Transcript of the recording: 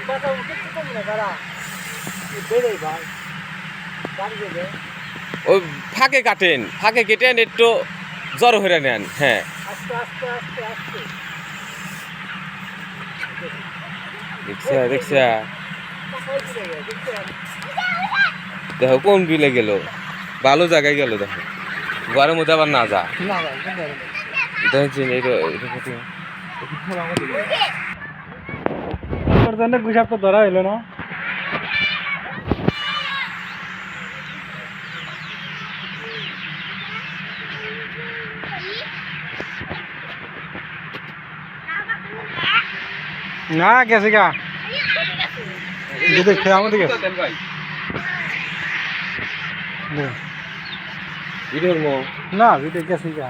কথা কিছু কম না তারা ভাই দেবে ওই ফাঁকে কাটেন ফাঁকে কেটেন একটু জড়ো হয়ে নেন হ্যাঁ। আস্তে আস্তে আস্তে আস্তে দেখছা দেখছা। কোথায় চলে গেছে দেখছেন দেখো কোন বিলে গেল? ভালো জায়গায় গেল দেখো। ঘরের মধ্যে আবার না যা। দেখছেন এটা তোর জন্য গুসাপ তো ধরা হইল না? না গেছে গা। দেখে আমাদের গেছে। না ভিডিও গেছে গা